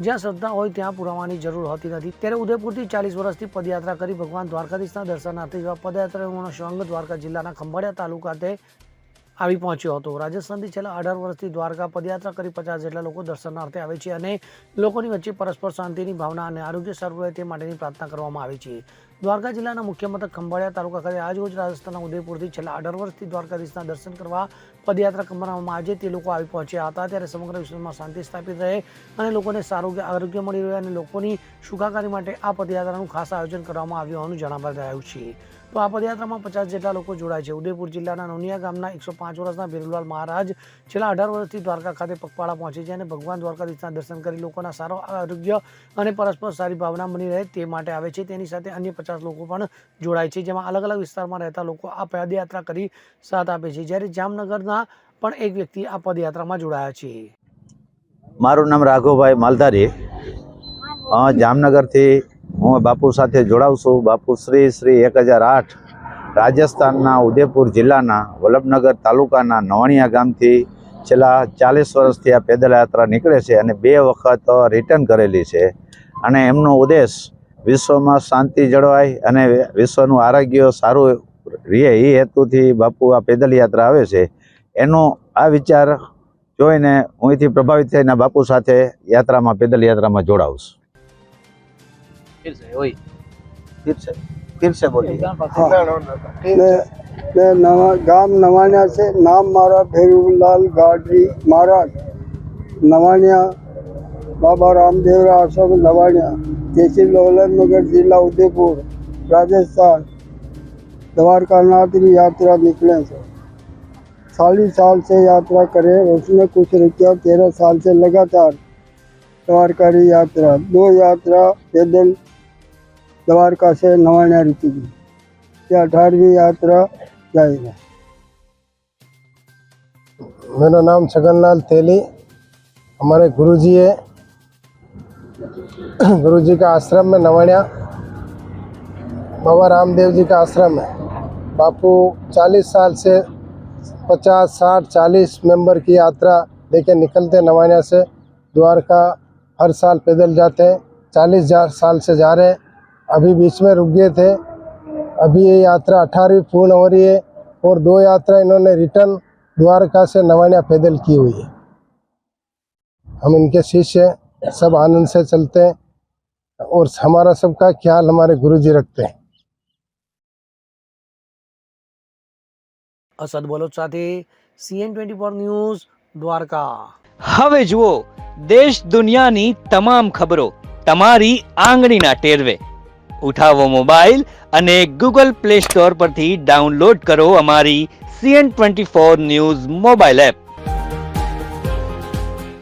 જ્યાં શ્રદ્ધા હોય ત્યાં પુરાવાની જરૂર હોતી નથી. ત્યારે ઉદયપુરથી ચાલીસ વર્ષથી પદયાત્રા કરી ભગવાન દ્વારકાધીશના દર્શનાર્થે જેવા પદયાત્રીઓનો સંઘ દ્વારકા જિલ્લાના ખંભાળિયા તાલુકાતે આવી પહોંચ્યો હતો. રાજસ્થાનથી છેલ્લા અઢાર વર્ષથી દ્વારકા પદયાત્રા કરી પચાસ જેટલા લોકો દર્શનાર્થે આવે છે અને લોકોની વચ્ચે પરસ્પર શાંતિની ભાવના અને આરોગ્ય સારું રહે તે માટેની પ્રાર્થના કરવામાં આવી છે. દ્વારકા જિલ્લાના મુખ્ય મથક ખંભાળિયા તાલુકા ખાતે આજરોજ રાજસ્થાનના ઉદયપુરથી છેલ્લા અઢાર વર્ષથી દ્વારકાધીશના દર્શન કરવા પદયાત્રા કરવામાં આજે તે લોકો આવી પહોંચ્યા હતા. ત્યારે સમગ્ર વિશ્વમાં શાંતિ સ્થાપિત રહે અને લોકોને સારું આરોગ્ય મળી રહે અને લોકોની સુખાકારી માટે આ પદયાત્રાનું ખાસ આયોજન કરવામાં આવ્યું હોવાનું જણાવવા રહ્યું છે. તો આ પદયાત્રામાં પચાસ જેટલા લોકો જોડાય છે. ઉદયપુર જિલ્લાના નોનિયા ગામના એકસો પાંચ વર્ષના બિરલાલ મહારાજ છેલ્લા અઢાર વર્ષથી દ્વારકા ખાતે પગપાળા પહોંચે છે અને ભગવાન દ્વારકાધીશના દર્શન કરી લોકોના સારો આરોગ્ય અને પરસ્પર સારી ભાવના બની રહે તે માટે આવે છે. તેની સાથે અન્ય પચાસ લોકો પણ જોડાય છે, જેમાં અલગ અલગ વિસ્તારમાં રહેતા લોકો આ પદયાત્રા કરી સાથ આપે છે. જ્યારે જામનગરના પણ એક વ્યક્તિ આ પદયાત્રામાં જોડાયા છે. મારું નામ રાઘવભાઈ માલધારી. જામનગરથી હું બાપુ સાથે જોડાઉં છું. બાપુ શ્રી શ્રી એક હજાર આઠ રાજસ્થાનના ઉદયપુર જિલ્લાના વલ્લભનગર તાલુકાના નવાણિયા ગામથી છેલ્લા ચાલીસ વર્ષથી આ પેદલ યાત્રા નીકળે છે અને બે વખત રિટર્ન કરેલી છે. અને એમનો ઉદ્દેશ વિશ્વમાં શાંતિ જળવાય અને વિશ્વનું આરોગ્ય સારું રહે એ હેતુથી બાપુ આ પેદલ યાત્રા આવે છે. એનો આ વિચાર જોઈને હું એથી પ્રભાવિત થઈને બાપુ સાથે યાત્રામાં પેદલ યાત્રામાં જોડાવું છું ગામ નવાણિયા છે. નામ મારા ભેરુલાલ ગાડરી મહારાજ. નવાણિયા से नाम मारा भैरूलाल गाडरी महाराज नवानिया बाबा रामदेव आश्रम नवानिया तहसील नगर जिला उदयपुर राजस्थान द्वारकानाथ की यात्रा निकले से चालीस साल से यात्रा करे उसमें कुछ रुपया तेरह साल से लगातार द्वारका की यात्रा दो यात्रा पैदल द्वारका से नवानिया रुकी गई ये अठारहवीं यात्रा जाएगा मेरा नाम छगनलाल तेली हमारे गुरुजी है गुरुजी का आश्रम में नवाणिया, बाबा रामदेव जी का आश्रम है। बापू 40 साल से 50 60 40 मेंबर की यात्रा लेके निकलते नवाणिया से। द्वारका हर साल पैदल जाते हैं, चालीस हज़ार साल से जा रहे हैं। अभी बीच में रुक गए थे। अभी ये यात्रा अठारहवीं पूर्ण हो रही है और दो यात्रा इन्होंने रिटर्न द्वारका से नवानिया पैदल की हुई है। हम इनके शिष्य हैं। सब आनंद से चलते हैं और हमारा सबका ख्याल हमारे गुरुजी रखते हैं અસદ બોલોચ સાથે CN twenty four news Dwarka હવે જુઓ દેશ દુનિયાની તમામ ખબરો તમારી આંગળીના ટેરવે ઉઠાવો મોબાઈલ અને ગૂગલ પ્લે સ્ટોર પરથી ડાઉનલોડ કરો અમારી CN twenty four news mobile app